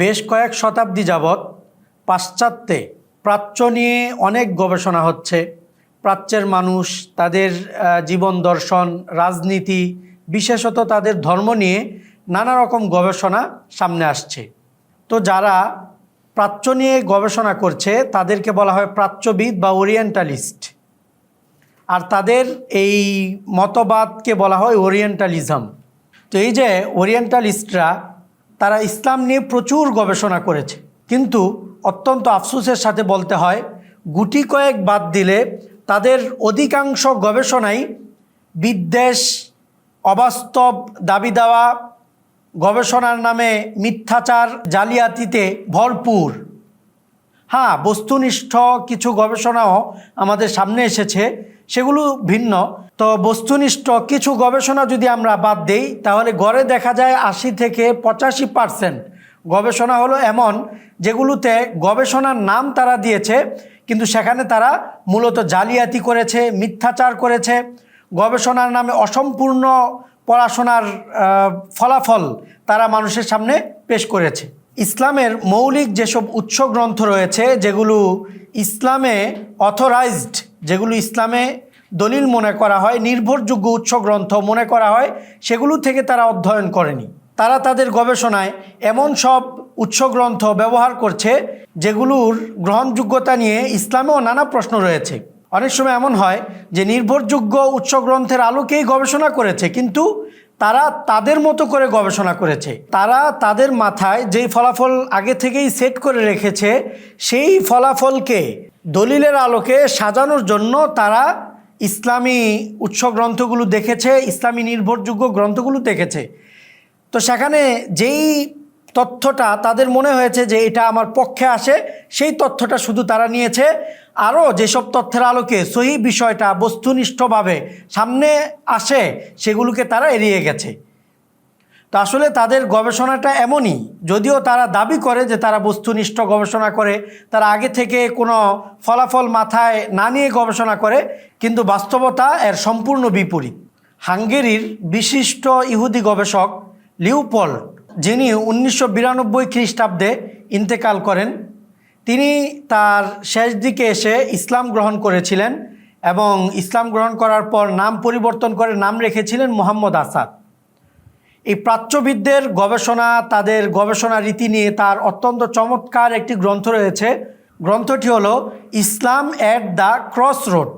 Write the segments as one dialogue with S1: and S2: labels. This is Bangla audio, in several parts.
S1: বেশ কয়েক শতাব্দী যাবৎ পাশ্চাত্যে প্রাচ্য নিয়ে অনেক গবেষণা হচ্ছে। প্রাচ্যের মানুষ তাদের জীবন দর্শন, রাজনীতি, বিশেষত তাদের ধর্ম নিয়ে নানা রকম গবেষণা সামনে আসছে। তো যারা প্রাচ্য নিয়ে গবেষণা করছে, তাদেরকে বলা হয় প্রাচ্যবিদ বা ওরিয়েন্টালিস্ট। আর তাদের এই মতবাদকে বলা হয় ওরিয়েন্টালিজম। তো এই যে ওরিয়েন্টালিস্টরা তারা ইসলাম নিয়ে প্রচুর গবেষণা করেছে। কিন্তু অত্যন্ত আফসোসের সাথে বলতে হয়, গুটি কয়েক বাদ দিলে তাদের অধিকাংশ গবেষণাই বিদ্বেষ, অবাস্তব দাবি দেওয়া, গবেষণার নামে মিথ্যাচার, জালিয়াতিতে ভরপুর। হ্যাঁ বস্তুনিষ্ঠ কিছু গবেষণাও আমাদের সামনে এসেছে। সেগুলো ভিন্ন। তো বস্তুনিষ্ঠ কিছু গবেষণা যদি আমরা বাদ দেই, তাহলে গড়ে দেখা যায় আশি থেকে পঁচাশি পার্সেন্ট। গবেষণা হলো এমন, যেগুলোতে গবেষণার নাম তারা দিয়েছে, কিন্তু সেখানে তারা মূলত জালিয়াতি করেছে, মিথ্যাচার করেছে। গবেষণার নামে অসম্পূর্ণ পড়াশোনার ফলাফল তারা মানুষের সামনে পেশ করেছে। ইসলামের মৌলিক যেসব উৎস গ্রন্থ রয়েছে, যেগুলো ইসলামে অথরাইজড যেগুলো ইসলামে দলিল মনে করা হয়, নির্ভরযোগ্য উৎস গ্রন্থ মনে করা হয়, সেগুলো থেকে তারা অধ্যয়ন করেনি। তারা তাদের গবেষণায় এমন সব উৎস গ্রন্থ ব্যবহার করছে, যেগুলোর গ্রহণযোগ্যতা নিয়ে ইসলামেও নানা প্রশ্ন রয়েছে। অনেক সময় এমন হয় যে নির্ভরযোগ্য উৎস গ্রন্থের আলোকেই গবেষণা করেছে, কিন্তু তারা তাদের মতো করে গবেষণা করেছে। তারা তাদের মাথায় যেই ফলাফল আগে থেকেই সেট করে রেখেছে, সেই ফলাফলকে দলিলের আলোকে সাজানোর জন্য তারা ইসলামী উৎস গ্রন্থগুলো দেখেছে, ইসলামী নির্ভরযোগ্য গ্রন্থগুলো দেখেছে। তো সেখানে যেই তথ্যটা তাদের মনে হয়েছে যে এটা আমার পক্ষে আসে, সেই তথ্যটা শুধু তারা নিয়েছে। আরও যেসব তথ্যের আলোকে সহি বিষয়টা বস্তুনিষ্ঠভাবে সামনে আসে, সেগুলোকে তারা এড়িয়ে গেছে। তো আসলে তাদের গবেষণাটা এমনই, যদিও তারা দাবি করে যে তারা বস্তুনিষ্ঠ গবেষণা করে, তারা আগে থেকে কোনো ফলাফল মাথায় না নিয়ে গবেষণা করে, কিন্তু বাস্তবতা এর সম্পূর্ণ বিপরীত। হাঙ্গেরির বিশিষ্ট ইহুদি গবেষক লিউপল, যিনি উনিশশো বিরানব্বই খ্রিস্টাব্দে ইন্তেকাল করেন, তিনি তার শেষ দিকে এসে ইসলাম গ্রহণ করেছিলেন এবং ইসলাম গ্রহণ করার পর নাম পরিবর্তন করে নাম রেখেছিলেন মোহাম্মদ আসাদ। এই প্রাচ্যবিদদের গবেষণা, তাদের গবেষণা রীতি নিয়ে তার অত্যন্ত চমৎকার একটি গ্রন্থ রয়েছে। গ্রন্থটি হলো Islam at the cross road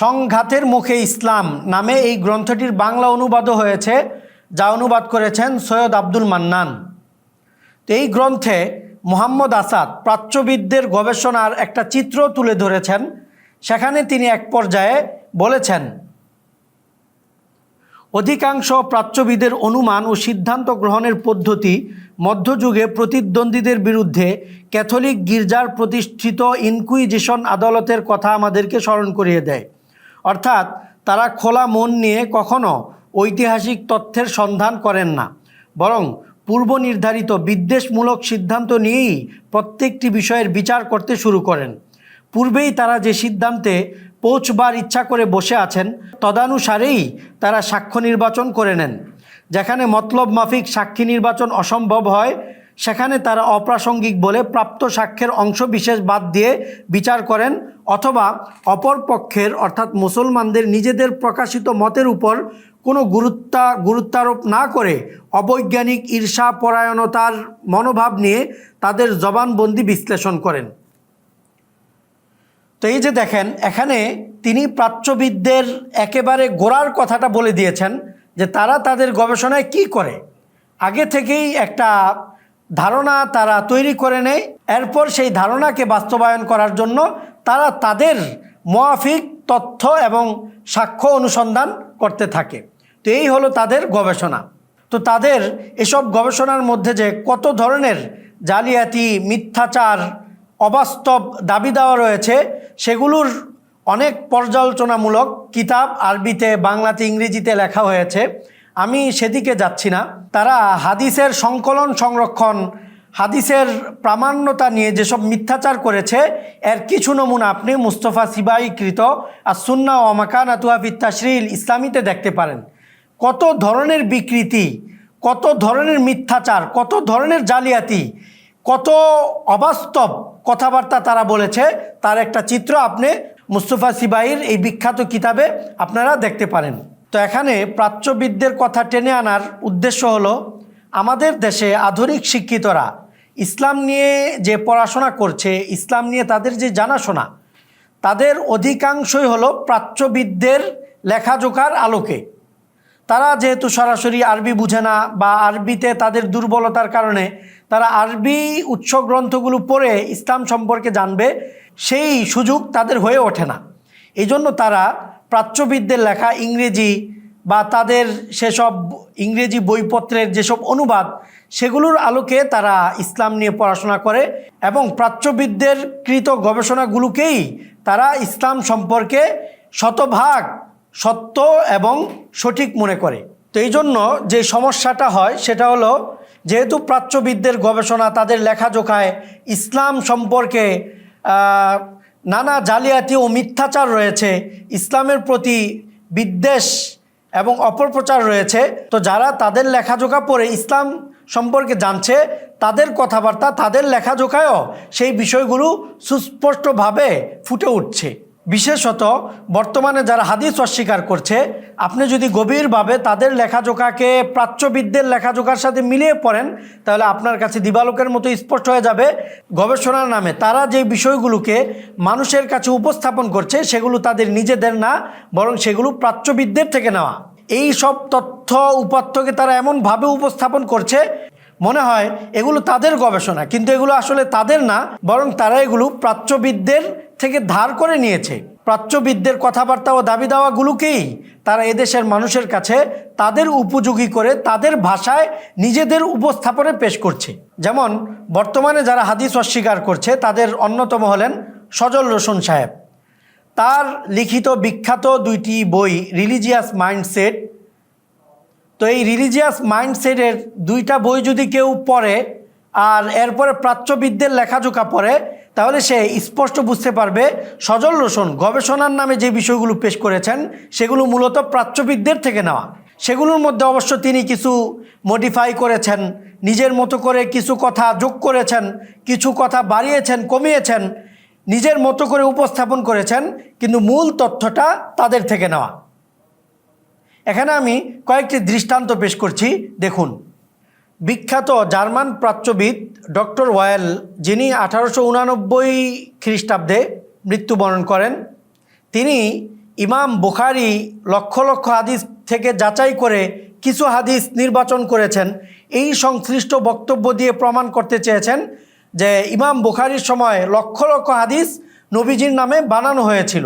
S1: সংঘাতের মুখে ইসলাম নামে এই গ্রন্থটির বাংলা অনুবাদও হয়েছে, যা অনুবাদ করেছেন সৈয়দ আব্দুল মান্নান। তো এই গ্রন্থে মোহাম্মদ আসাদ প্রাচ্যবিদদের গবেষণার একটা চিত্র তুলে ধরেছেন। সেখানে তিনি এক পর্যায়ে বলেছেন অধিকাংশ প্রাচ্যবিদের অনুমান ও সিদ্ধান্ত গ্রহণের পদ্ধতি মধ্যযুগে প্রতিদ্বন্দ্বীদের বিরুদ্ধে ক্যাথলিক গির্জার প্রতিষ্ঠিত ইনকুইজিশন আদালতের কথা আমাদেরকে স্মরণ করিয়ে দেয়। অর্থাৎ, তারা খোলা মন নিয়ে কখনো ঐতিহাসিক তথ্যের সন্ধান করেন না, বরং পূর্ব নির্ধারিত বিদ্বেষমূলক সিদ্ধান্ত নিয়েই প্রত্যেকটি বিষয়ের বিচার করতে শুরু করেন। পূর্বেই তারা যে সিদ্ধান্তে পৌঁছবার ইচ্ছা করে বসে আছেন, তদানুসারেই তারা সাক্ষ্য নির্বাচন করে নেন। যেখানে মতলব মাফিক সাক্ষী নির্বাচন অসম্ভব হয়, সেখানে তারা অপ্রাসঙ্গিক বলে প্রাপ্ত সাক্ষ্যের অংশ বিশেষ বাদ দিয়ে বিচার করেন অথবা অপর পক্ষের, অর্থাৎ মুসলমানদের নিজেদের প্রকাশিত মতের উপর কোনো গুরুত্বা, গুরুত্বারোপ না করে অবৈজ্ঞানিক ঈর্ষা পরায়ণতার মনোভাব নিয়ে তাদের জবানবন্দি বিশ্লেষণ করেন। এই যে দেখেন, এখানে তিনি প্রাচ্যবিদদের একেবারে গোড়ার কথাটা বলে দিয়েছেন যে তারা তাদের গবেষণায় কি করে। আগে থেকেই একটা ধারণা তারা তৈরি করে নেয়, এরপর সেই ধারণাকে বাস্তবায়ন করার জন্য তারা তাদের মোয়াফিক তথ্য এবং সাক্ষ্য অনুসন্ধান করতে থাকে। তো এই হলো তাদের গবেষণা। তো তাদের এসব গবেষণার মধ্যে যে কত ধরনের জালিয়াতি, মিথ্যাচার অবাস্তব দাবি দেওয়া রয়েছে। সেগুলোর অনেক পর্যালোচনামূলক কিতাব আরবিতে, বাংলাতে, ইংরেজিতে লেখা হয়েছে। আমি সেদিকে যাচ্ছি না। তারা হাদিসের সংকলন সংরক্ষণ, হাদিসের প্রামাণ্যতা নিয়ে যেসব মিথ্যাচার করেছে, এর কিছু নমুনা আপনি মুস্তফা সিবাইকৃত আর সুন্না ও মাকান আতুয়াফি তাশরিল ইসলামীতে দেখতে পারেন। কত ধরনের বিকৃতি, কত ধরনের মিথ্যাচার, কত ধরনের জালিয়াতি, কত অবাস্তব কথাবার্তা তারা বলেছে, তার একটা চিত্র আপনি মুস্তফা সিবাইর এই বিখ্যাত কিতাবে আপনারা দেখতে পারেন। তো এখানে প্রাচ্যবিদদের কথা টেনে আনার উদ্দেশ্য হলো, আমাদের দেশে আধুনিক শিক্ষিতরা ইসলাম নিয়ে যে পড়াশোনা করছে, ইসলাম নিয়ে তাদের যে জানাশোনা, তাদের অধিকাংশই হলো প্রাচ্যবিদদের লেখাজোখার আলোকে। তারা যেহেতু সরাসরি আরবি বুঝে না বা আরবিতে তাদের দুর্বলতার কারণে তারা আরবি উৎস গ্রন্থগুলো পড়ে ইসলাম সম্পর্কে জানবে, সেই সুযোগ তাদের হয়ে ওঠে না। এই জন্য তারা প্রাচ্যবিদদের লেখা ইংরেজি বা তাদের সেসব ইংরেজি বইপত্রের যেসব অনুবাদ, সেগুলোর আলোকে তারা ইসলাম নিয়ে পড়াশোনা করে এবং প্রাচ্যবিদদের কৃত গবেষণাগুলোকেই তারা ইসলাম সম্পর্কে শতভাগ সত্য এবং সঠিক মনে করে। তো এই জন্য যে সমস্যাটা হয়, সেটা হলো যেহেতু প্রাচ্যবিদদের গবেষণা, তাদের লেখাজোখায় ইসলাম সম্পর্কে নানা জালিয়াতি ও মিথ্যাচার রয়েছে, ইসলামের প্রতি বিদ্বেষ এবং অপপ্রচার রয়েছে, তো যারা তাদের লেখাজোখা পড়ে ইসলাম সম্পর্কে জানছে, তাদের কথাবার্তা, তাদের লেখাজোখায়ও সেই বিষয়গুলো সুস্পষ্টভাবে ফুটে উঠছে। বিশেষত বর্তমানে যারা হাদিস অস্বীকার করছে, আপনি যদি গভীরভাবে তাদের লেখাজোখাকে প্রাচ্যবিদদের লেখাজোখার সাথে মিলিয়ে পড়েন, তাহলে আপনার কাছে দিবালোকের মতো স্পষ্ট হয়ে যাবে। গবেষণার নামে তারা যে বিষয়গুলোকে মানুষের কাছে উপস্থাপন করছে, সেগুলো তাদের নিজেদের না, বরং সেগুলো প্রাচ্যবিদদের থেকে নেওয়া। এই সব তথ্য উপাত্তকে তারা এমনভাবে উপস্থাপন করছে, মনে হয় এগুলো তাদের গবেষণা, কিন্তু এগুলো আসলে তাদের না, বরং তারা এগুলো প্রাচ্যবিদদের থেকে ধার করে নিয়েছে। প্রাচ্যবিদদের কথাবার্তা ও দাবি দাওয়াগুলোকেই তারা এদেশের মানুষের কাছে তাদের উপযোগী করে তাদের ভাষায় নিজেদের উপস্থাপনে পেশ করছে। যেমন, বর্তমানে যারা হাদিস অস্বীকার করছে, তাদের অন্যতম হলেন সজল রোশন সাহেব। তার লিখিত বিখ্যাত দুইটি বই, রিলিজিয়াস মাইন্ডসেট। তো এই রিলিজিয়াস মাইন্ডসেটের দুইটা বই যদি কেউ পড়ে আর এরপরে প্রাচ্যবিদদের লেখাজোখা পড়ে, তাহলে সে স্পষ্ট বুঝতে পারবে সজল রোশন গবেষণার নামে যে বিষয়গুলো পেশ করেছেন, সেগুলো মূলত প্রাচ্যবিদদের থেকে নেওয়া। সেগুলোর মধ্যে অবশ্য তিনি কিছু মডিফাই করেছেন, নিজের মতো করে কিছু কথা যোগ করেছেন, কিছু কথা বাড়িয়েছেন, কমিয়েছেন, নিজের মতো করে উপস্থাপন করেছেন, কিন্তু মূল তথ্যটা তাদের থেকে নেওয়া। এখানে আমি কয়েকটি দৃষ্টান্ত পেশ করছি, দেখুন। বিখ্যাত জার্মান প্রাচ্যবিদ ডক্টর ওয়েল যিনি আঠারোশো উনানব্বই খ্রিস্টাব্দে মৃত্যুবরণ করেন, তিনি ইমাম বুখারি লক্ষ লক্ষ হাদিস থেকে যাচাই করে কিছু হাদিস নির্বাচন করেছেন। এই সংশ্লিষ্ট বক্তব্য দিয়ে প্রমাণ করতে চেয়েছেন যে ইমাম বুখারির সময় লক্ষ লক্ষ হাদিস নবীজির নামে বানানো হয়েছিল।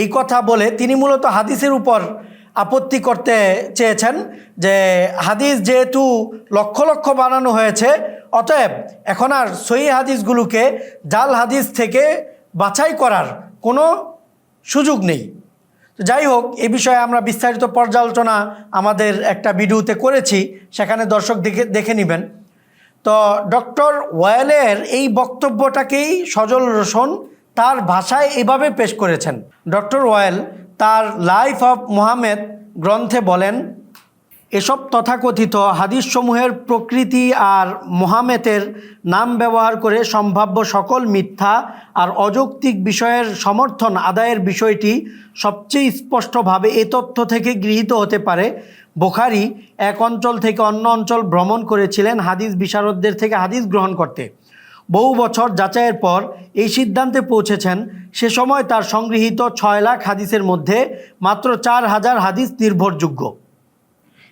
S1: এই কথা বলে তিনি মূলত হাদিসের উপর আপত্তি করতে চেয়েছেন যে হাদিস যেহেতু লক্ষ লক্ষ বানানো হয়েছে, অতএব এখন আর সহি হাদিসগুলোকে জাল হাদিস থেকে বাছাই করার কোনো সুযোগ নেই। যাই হোক, এ বিষয়ে আমরা বিস্তারিত পর্যালোচনা আমাদের একটা ভিডিওতে করেছি, সেখানে দর্শক দেখে দেখে নেবেন। তো ডক্টর ওয়েলের এই বক্তব্যটাকেই সজল রোশন তার ভাষায় এভাবে পেশ করেছেন। ডক্টর ওয়েল তার লাইফ অফ মোহাম্মেদ গ্রন্থে বলেন, এসব তথাকথিত হাদিসসমূহের প্রকৃতি আর মোহামেতের নাম ব্যবহার করে সম্ভাব্য সকল মিথ্যা আর অযৌক্তিক বিষয়ের সমর্থন আদায়ের বিষয়টি সবচেয়ে স্পষ্টভাবে এ তথ্য থেকে গৃহীত হতে পারে। বোখারি এক অঞ্চল থেকে অন্য অঞ্চল ভ্রমণ করেছিলেন হাদিস বিশারদদের থেকে হাদিস গ্রহণ করতে। বহু বছর যাচাইয়ের পর এই সিদ্ধান্তে পৌঁছেছেন, সে সময় তার সংগৃহীত ছয় লাখ হাদিসের মধ্যে মাত্র চার হাজার হাদিস নির্ভরযোগ্য।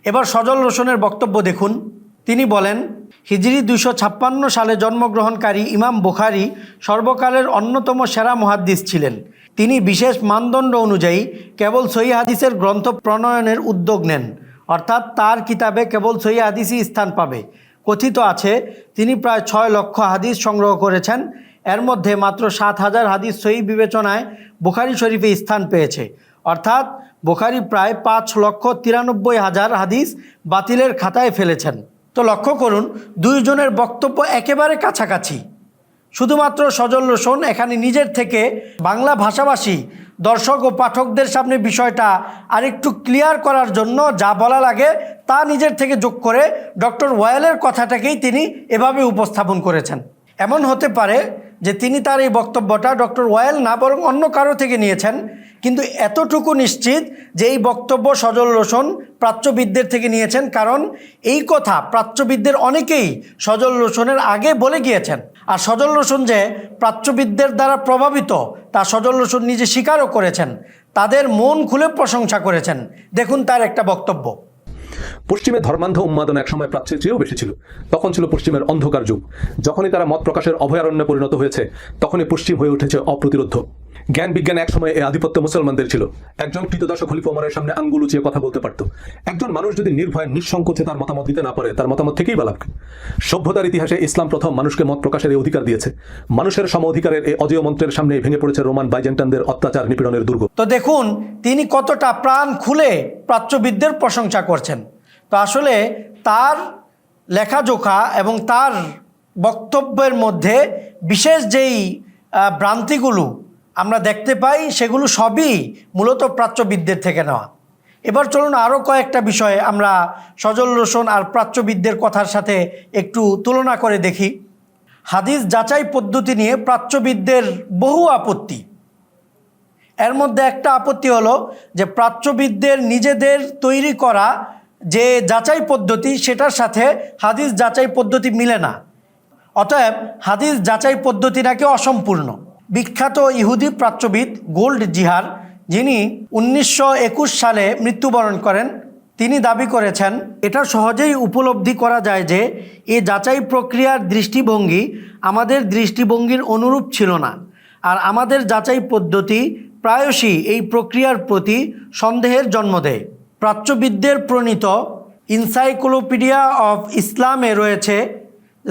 S1: এবার সজল রোশনের বক্তব্য দেখুন। তিনি বলেন, হিজরি দুশো ছাপ্পান্ন সালে জন্মগ্রহণকারী ইমাম বুখারি সর্বকালের অন্যতম সেরা মহাদ্দিস ছিলেন। তিনি বিশেষ মানদণ্ড অনুযায়ী কেবল সহি হাদিসের গ্রন্থ প্রণয়নের উদ্যোগ নেন, অর্থাৎ তার কিতাবে কেবল সহি হাদিসই স্থান পাবে। কথিত আছে, তিনি প্রায় ছয় লক্ষ হাদিস সংগ্রহ করেছেন। এর মধ্যে মাত্র সাত হাজার হাদিস সহি বিবেচনায় বুখারি শরীফে স্থান পেয়েছে। অর্থাৎ বুখারি প্রায় পাঁচ লক্ষ তিরানব্বই হাজার হাদিস বাতিলের খাতায় ফেলেছেন। তো লক্ষ্য করুন, দুইজনের বক্তব্য একেবারে কাছাকাছি। শুধুমাত্র সজল রোশন এখানে নিজের থেকে বাংলা ভাষাভাষী দর্শক ও পাঠকদের সামনে বিষয়টা আরেকটু ক্লিয়ার করার জন্য যা বলা লাগে তা নিজের থেকে যোগ করে ডক্টর ওয়ালের কথাটাকেই তিনি এভাবে উপস্থাপন করেছেন। এমন হতে পারে যে তিনি তার এই বক্তব্যটা ডক্টর ওয়াইল না, বরং অন্য কারও থেকে নিয়েছেন। কিন্তু এতটুকু নিশ্চিত যে এই বক্তব্য সজল রোশন প্রাচ্যবিদদের থেকে নিয়েছেন, কারণ এই কথা প্রাচ্যবিদদের অনেকেই সজল রোশনের আগে বলে গিয়েছেন। আর সজল রোশন যে প্রাচ্যবিদদের দ্বারা প্রভাবিত, তা সজল রোশন নিজে স্বীকারও করেছেন। তাদের মন খুলে প্রশংসা করেছেন। দেখুন তার একটা বক্তব্য।
S2: পশ্চিমে ধর্মান্ধ উন্মাদন একসময় প্রাচ্যের চেয়েও বেশি ছিল। তখন ছিল পশ্চিমের অন্ধকার যুগ। যখনই তারা মত প্রকাশের অভয়ারণ্যে পরিণত হয়েছে, তখনই পশ্চিম হয়ে উঠেছে অপ্রতিরোধ। জ্ঞান বিজ্ঞান একসময় এই আধিপত্য মুসলমানদের ছিল। একজন কৃতদাস খলিফা ওমরের সামনে আঙ্গুল উঁচিয়ে কথা বলতে পারত। একজন মানুষ যদি নির্ভয়, নিঃসংকোচে তার মতামত দিতে না পারে, তার মতামত থেকেই বালাক সভ্যতার ইতিহাসে ইসলাম প্রথম মানুষকে মত প্রকাশের এই অধিকার দিয়েছে। মানুষের সম অধিকারের এই অজেয় মন্ত্রের সামনে ভেঙে পড়েছে রোমান বাইজেন্টানদের অত্যাচার নিপীড়নের দুর্গ।
S1: তো দেখুন, তিনি কতটা প্রাণ খুলে প্রাচ্যবিদদের প্রশংসা করছেন। তো আসলে তার লেখাজোখা এবং তার বক্তব্যের মধ্যে বিশেষ যেই ভ্রান্তিগুলো আমরা দেখতে পাই, সেগুলো সবই মূলত প্রাচ্যবিদদের থেকে নেওয়া। এবার চলুন আরও কয়েকটা বিষয়ে আমরা সজল রোশন আর প্রাচ্যবিদদের কথার সাথে একটু তুলনা করে দেখি। হাদিস যাচাই পদ্ধতি নিয়ে প্রাচ্যবিদদের বহু আপত্তি। এর মধ্যে একটা আপত্তি হলো যে প্রাচ্যবিদদের নিজেদের তৈরি করা যে যাচাই পদ্ধতি, সেটার সাথে হাদিস যাচাই পদ্ধতি মিলে না। অতএব হাদিস যাচাই পদ্ধতি নাকি অসম্পূর্ণ। বিখ্যাত ইহুদি প্রাচ্যবিদ গোল্ড জিহার, যিনি উনিশশো একুশ সালে মৃত্যুবরণ করেন, তিনি দাবি করেছেন, এটা সহজেই উপলব্ধি করা যায় যে এই যাচাই প্রক্রিয়ার দৃষ্টিভঙ্গি আমাদের দৃষ্টিভঙ্গির অনুরূপ ছিল না। আর আমাদের যাচাই পদ্ধতি প্রায়শই এই প্রক্রিয়ার প্রতি সন্দেহের জন্ম দেয়। প্রাচ্যবিদদের প্রণীত ইনসাইক্লোপিডিয়া অফ ইসলামে রয়েছে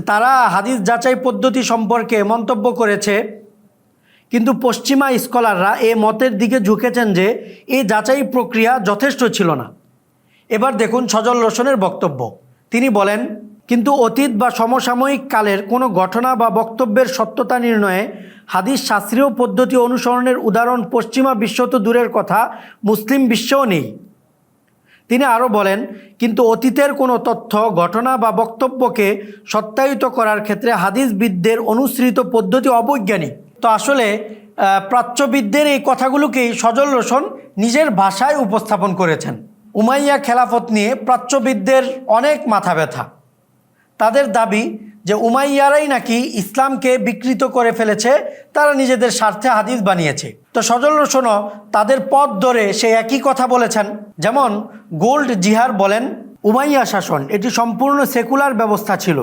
S1: তারা হাদিস যাচাই পদ্ধতি সম্পর্কে মন্তব্য করেছে। কিন্তু পশ্চিমা স্কলাররা এ মতের দিকে ঝুঁকেছেন যে এই যাচাই প্রক্রিয়া যথেষ্ট ছিল না। এবার দেখুন সজল রোশনের বক্তব্য। তিনি বলেন, কিন্তু অতীত বা সমসাময়িক কালের কোনো ঘটনা বা বক্তব্যের সত্যতা নির্ণয়ে হাদিস শাস্ত্রীয় পদ্ধতি অনুসরণের উদাহরণ পশ্চিমা বিশ্ব তো দূরের কথা, মুসলিম বিশ্বেও নেই। তিনি আরও বলেন, কিন্তু অতীতের কোনো তথ্য, ঘটনা বা বক্তব্যকে সত্যায়িত করার ক্ষেত্রে হাদিসবিদদের অনুসৃত পদ্ধতি অবৈজ্ঞানিক। তো আসলে প্রাচ্যবিদদের এই কথাগুলোকেই সজল রোশন নিজের ভাষায় উপস্থাপন করেছেন। উমাইয়া খেলাফত নিয়ে প্রাচ্যবিদদের অনেক মাথা ব্যথা। তাদের দাবি যে উমাইয়ারাই নাকি ইসলামকে বিকৃত করে ফেলেছে, তারা নিজেদের স্বার্থে হাদিস বানিয়েছে। তো সজল রোশনও তাদের পথ ধরে সে একই কথা বলেছেন। যেমন গোল্ড জিহার বলেন, উমাইয়া শাসন, এটি সম্পূর্ণ সেকুলার ব্যবস্থা ছিল।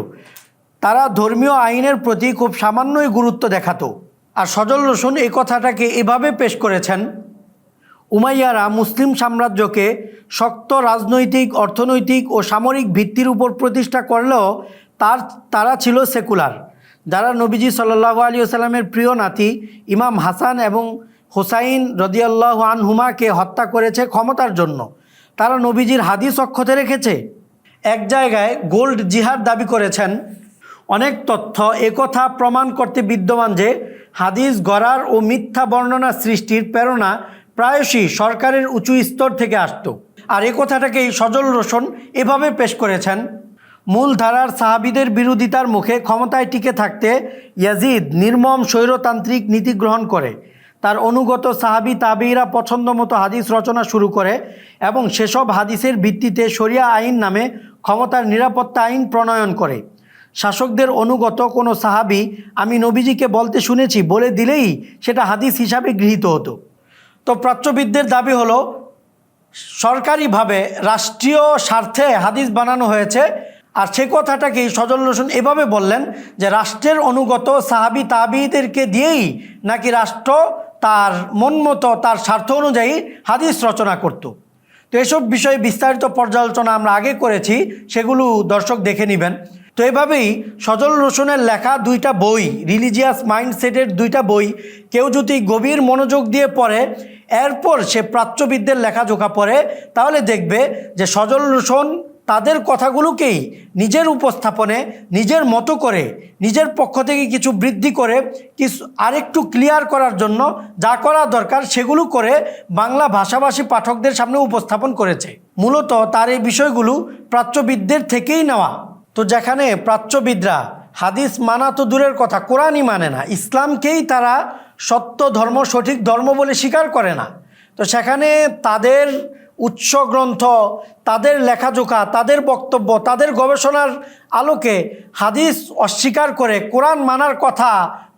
S1: তারা ধর্মীয় আইনের প্রতি খুব সামান্যই গুরুত্ব দেখাতো। আর সজল রোশন এই কথাটাকে এভাবে পেশ করেছেন উমাইয়ারা মুসলিম সাম্রাজ্যকে শক্ত রাজনৈতিক, অর্থনৈতিক ও সামরিক ভিত্তির উপর প্রতিষ্ঠা করলেও তার, তারা ছিল সেকুলার। যারা নবীজি সাল্লাহ আলী সাল্লামের প্রিয় নাতি ইমাম হাসান এবং হোসাইন রদিয়াল্লাহ আনহুমাকে হত্যা করেছে ক্ষমতার জন্য। তারা নবীজির হাদিস অক্ষতে রেখেছে। এক জায়গায় গোল্ড জিহাদ দাবি করেছেন। অনেক তথ্য একথা প্রমাণ করতে বিদ্যমান যে হাদিস গড়ার ও মিথ্যা বর্ণনা সৃষ্টির প্রেরণা প্রায়শই সরকারের উঁচু স্তর থেকে আসত। আর এ কথাটাকেই সজল রোশন এভাবে পেশ করেছেন, মূলধারার সাহাবিদের বিরোধিতার মুখে ক্ষমতায় টিকে থাকতে ইয়াজিদ নির্মম স্বৈরতান্ত্রিক নীতি গ্রহণ করে। তার অনুগত সাহাবি তাবিরা পছন্দ মতো হাদিস রচনা শুরু করে এবং সেসব হাদিসের ভিত্তিতে শরিয়া আইন নামে ক্ষমতার নিরাপত্তা আইন প্রণয়ন করে। শাসকদের অনুগত কোনো সাহাবি, আমি নবীজিকে বলতে শুনেছি, বলে দিলেই সেটা হাদিস হিসাবে গৃহীত হতো। তো প্রাচ্যবিদদের দাবি হলো, সরকারিভাবে রাষ্ট্রীয় স্বার্থে হাদিস বানানো হয়েছে। আর সে কথাটাকেই সজল রোশন এভাবে বললেন যে, রাষ্ট্রের অনুগত সাহাবি তাবিদেরকে দিয়েই নাকি রাষ্ট্র তার মন মতো, তার স্বার্থ অনুযায়ী হাদিস রচনা করত। তো এসব বিষয়ে বিস্তারিত পর্যালোচনা আমরা আগে করেছি, সেগুলো দর্শক দেখে নেবেন। তো এভাবেই সজল রোশনের লেখা দুইটা বই, রিলিজিয়াস মাইন্ডসেটের দুইটা বই, কেউ যদি গভীর মনোযোগ দিয়ে পড়ে এরপর সে প্রাচ্যবিদদের লেখাজোখা পড়ে, তাহলে দেখবে যে সজল রোশন তাদের কথাগুলোকেই নিজের উপস্থাপনে, নিজের মতো করে, নিজের পক্ষ থেকে কিছু বৃদ্ধি করে, কিছু আরেকটু ক্লিয়ার করার জন্য যা করা দরকার সেগুলো করে বাংলা ভাষাভাষী পাঠকদের সামনে উপস্থাপন করেছে। মূলত তার এই বিষয়গুলো প্রাচ্যবিদদের থেকেই নেওয়া। তো যেখানে প্রাচ্যবিদরা হাদিস মানা তো দূরের কথা, কোরআনই মানে না, ইসলামকেই তারা সত্য ধর্ম সঠিক ধর্ম বলে স্বীকার করে না। তো সেখানে তাদের উৎস গ্রন্থ, তাদের লেখাজোখা তাদের বক্তব্য, তাদের গবেষণার আলোকে হাদিস অস্বীকার করে কোরআন মানার কথা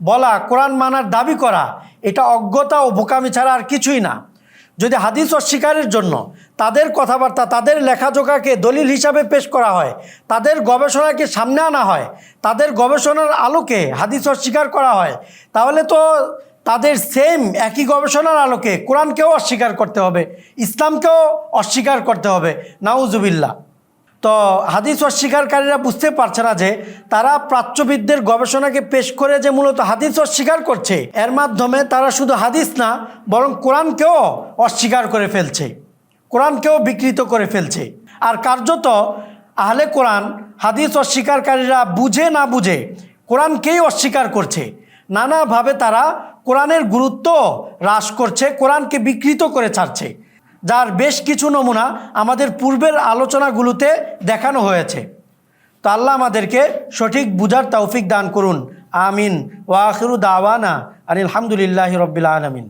S1: বলা, কোরআন মানার দাবি করা, এটা অজ্ঞতা ও বোকামি ছাড়া আর কিছুই না। যদি হাদিস অস্বীকারের জন্য তাদের কথাবার্তা, তাদের লেখাজোখাকে দলিল হিসাবে পেশ করা হয়, তাদের গবেষণাকে সামনে আনা হয়, তাদের গবেষণার আলোকে হাদিস অস্বীকার করা হয়, তাহলে তো তাদের সেম একই গবেষণার আলোকে কোরআনকেও অস্বীকার করতে হবে, ইসলামকেও অস্বীকার করতে হবে নাউজুবিল্লা তো হাদিস অস্বীকারীরা বুঝতে পারছে না যে তারা প্রাচ্যবিদদের গবেষণাকে পেশ করে যে মূলত হাদিস অস্বীকার করছে, এর মাধ্যমে তারা শুধু হাদিস না, বরং কোরআনকেও অস্বীকার করে ফেলছে, কোরআনকেও বিকৃত করে ফেলছে। আর কার্যত আহলে কোরআন হাদিস অস্বীকারীরা বুঝে না বুঝে কোরআনকেই অস্বীকার করছে। নানাভাবে তারা কোরআনের গুরুত্ব হ্রাস করছে, কোরআনকে বিকৃত করে ছাড়ছে, যার বেশ কিছু নমুনা আমাদের পূর্বের আলোচনাগুলোতে দেখানো হয়েছে। তো আল্লাহ আমাদেরকে সঠিক বুঝার তৌফিক দান করুন। আমিন। ওয়াখিরু দাওয়ানা আনিল হামদুলিল্লাহ আলমিন।